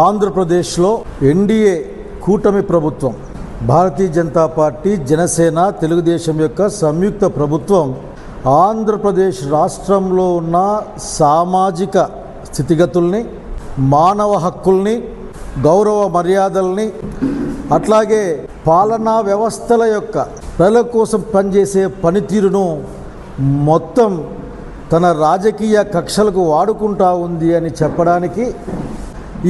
ఆంధ్రప్రదేశ్లో ఎన్డీఏ కూటమి ప్రభుత్వం భారతీయ జనతా పార్టీ జనసేన తెలుగుదేశం యొక్క సంయుక్త ప్రభుత్వం ఆంధ్రప్రదేశ్ రాష్ట్రంలో ఉన్న సామాజిక స్థితిగతుల్ని మానవ హక్కుల్ని గౌరవ మర్యాదల్ని అట్లాగే పాలనా వ్యవస్థల యొక్క ప్రజల కోసం పనిచేసే పనితీరును మొత్తం తన రాజకీయ కక్షలకు వాడుకుంటా ఉంది అని చెప్పడానికి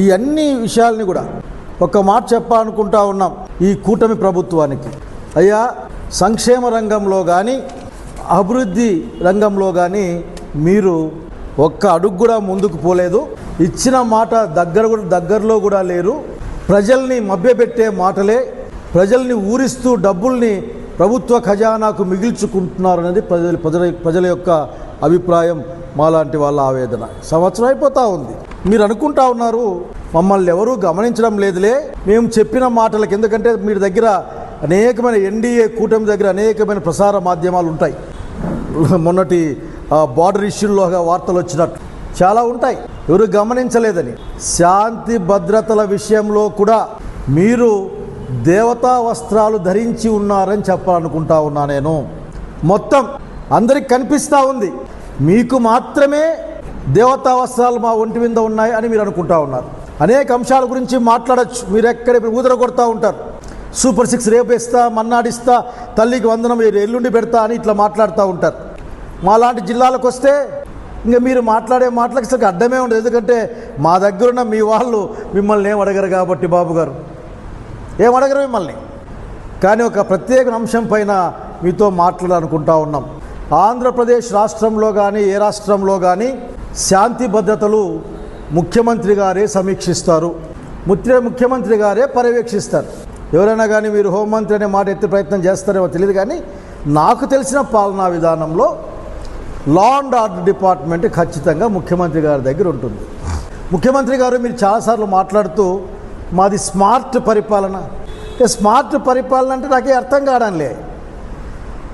ఈ అన్ని విషయాల్ని కూడా ఒక మాట చెప్పాలనుకుంటా ఉన్నాం ఈ కూటమి ప్రభుత్వానికి. అయ్యా సంక్షేమ రంగంలో కానీ అభివృద్ధి రంగంలో కానీ మీరు ఒక్క అడుగు కూడా ముందుకు పోలేదు. ఇచ్చిన మాట దగ్గర కూడా దగ్గరలో కూడా లేరు. ప్రజల్ని మభ్యపెట్టే మాటలే ప్రజల్ని ఊరిస్తూ డబ్బుల్ని ప్రభుత్వ ఖజానాకు మిగిల్చుకుంటున్నారు అనేది ప్రజల ప్రజల ప్రజల యొక్క అభిప్రాయం మాలాంటి వాళ్ళ ఆవేదన. సంవత్సరం అయిపోతూ ఉంది. మీరు అనుకుంటా ఉన్నారు మమ్మల్ని ఎవరూ గమనించడం లేదులే. మేము చెప్పిన మాటలకు ఎందుకంటే మీ దగ్గర అనేకమైన ఎన్డీఏ కూటమి దగ్గర అనేకమైన ప్రసార మాధ్యమాలు ఉంటాయి. మొన్నటి బార్డర్ ఇష్యూలోగా వార్తలు వచ్చినట్టు. చాలా ఉంటాయి. ఎవరు గమనించలేదని. శాంతి భద్రతల విషయంలో కూడా మీరు దేవతా వస్త్రాలు ధరించి ఉన్నారని చెప్పాలనుకుంటా ఉన్నా నేను. మొత్తం అందరికి కనిపిస్తూ ఉంది. మీకు మాత్రమే దేవతావస్త్రాలు మా ఒంటి మీద ఉన్నాయి అని మీరు అనుకుంటా ఉన్నారు. అనేక అంశాల గురించి మాట్లాడచ్చు. మీరు ఎక్కడ ఊదర కొడతా ఉంటారు. సూపర్ సిక్స్ రేపేస్తా మన్నాడిస్తా తల్లికి వందనం మీరు ఎల్లుండి పెడతా అని ఇట్లా మాట్లాడుతూ ఉంటారు. మా లాంటి జిల్లాలకు వస్తే ఇంకా మీరు మాట్లాడే మాటలకు అసలు అడ్డమే ఉండదు. ఎందుకంటే మా దగ్గరున్న మీ వాళ్ళు మిమ్మల్ని ఏం అడగరు కాబట్టి బాబు గారు. ఏం అడగరు మిమ్మల్ని. కానీ ఒక ప్రత్యేక అంశం పైన మీతో మాట్లాడాలనుకుంటా ఉన్నాం. ఆంధ్రప్రదేశ్ రాష్ట్రంలో కానీ ఏ రాష్ట్రంలో కానీ శాంతి భద్రతలు ముఖ్యమంత్రి గారే సమీక్షిస్తారు. ముఖ్య ముఖ్యమంత్రి గారే పర్యవేక్షిస్తారు. ఎవరైనా కానీ మీరు హోంమంత్రి అనే మాట ఎత్తే ప్రయత్నం చేస్తారేమో తెలియదు కానీ నాకు తెలిసిన పాలనా విధానంలో లా అండ్ ఆర్డర్ డిపార్ట్మెంట్ ఖచ్చితంగా ముఖ్యమంత్రి గారి దగ్గర ఉంటుంది. ముఖ్యమంత్రి గారు మీరు చాలాసార్లు మాట్లాడుతూ మాది స్మార్ట్ పరిపాలన. స్మార్ట్ పరిపాలన అంటే నాకే అర్థం కావడంలే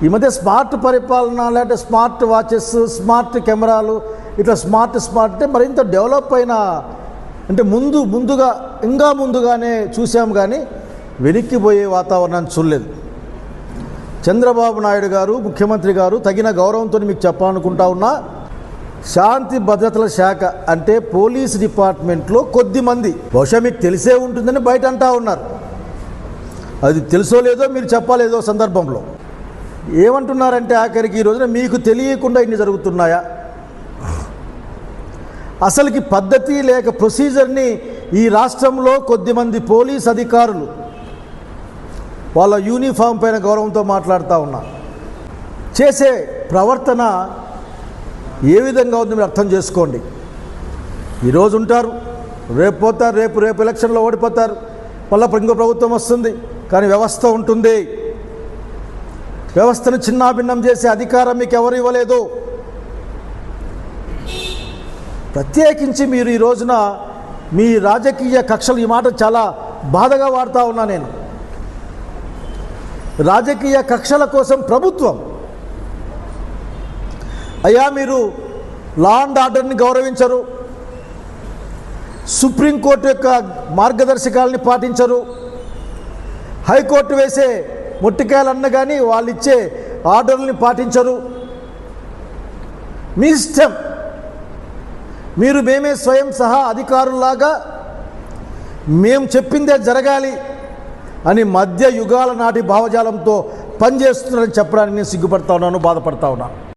ఈ మధ్య స్మార్ట్ పరిపాలన లేకపోతే స్మార్ట్ వాచెస్ స్మార్ట్ కెమెరాలు ఇట్లా స్మార్ట్ స్మార్ట్ అంటే మరింత డెవలప్ అయిన అంటే ముందు ముందుగా ఇంకా ముందుగానే చూసాం కానీ వెనక్కిపోయే వాతావరణాన్ని చూడలేదు. చంద్రబాబు నాయుడు గారు ముఖ్యమంత్రి గారు తగిన గౌరవంతో మీకు చెప్పాలనుకుంటా ఉన్నా శాంతి భద్రతల శాఖ అంటే పోలీస్ డిపార్ట్మెంట్లో కొద్ది మంది బహుశా మీకు తెలిసే ఉంటుందని బయట అంటా ఉన్నారు. అది తెలుసో లేదో మీరు చెప్పాలేదో సందర్భంలో. ఏమంటున్నారంటే ఆఖరికి ఈ రోజున మీకు తెలియకుండా ఇన్ని జరుగుతున్నాయా? అసలుకి పద్ధతి లేక ప్రొసీజర్ని ఈ రాష్ట్రంలో కొద్దిమంది పోలీస్ అధికారులు వాళ్ళ యూనిఫామ్ పైన గౌరవంతో మాట్లాడుతూ ఉన్నా. చేసే ప్రవర్తన ఏ విధంగా ఉంది మీరు అర్థం చేసుకోండి. ఈరోజు ఉంటారు రేపు పోతారు రేపు రేపు ఎలక్షన్లో ఓడిపోతారు మళ్ళీ ఇంకో ప్రభుత్వం వస్తుంది కానీ వ్యవస్థ ఉంటుంది. వ్యవస్థను చిన్నాభిన్నం చేసే అధికారం మీకు ఎవరు ఇవ్వలేదు. ప్రత్యేకించి మీరు ఈ రోజున మీ రాజకీయ కక్షలు ఈ మాట చాలా బాధగా వాడుతూ ఉన్నా నేను. రాజకీయ కక్షల కోసం ప్రభుత్వం. అయ్యా మీరు లా అండ్ ఆర్డర్ని గౌరవించరు. సుప్రీంకోర్టు యొక్క మార్గదర్శకాలని పాటించరు. హైకోర్టు వేసే మొట్టికాయలన్న కానీ వాళ్ళు ఇచ్చే ఆర్డర్ని పాటించరు. మీ ఇష్టం. మీరు మేమే స్వయం సహా అధికారుల్లాగా మేము చెప్పిందే జరగాలి అని మధ్య యుగాల నాటి భావజాలంతో పనిచేస్తున్నారని చెప్పడానికి నేను సిగ్గుపడతా ఉన్నాను బాధపడతా ఉన్నాను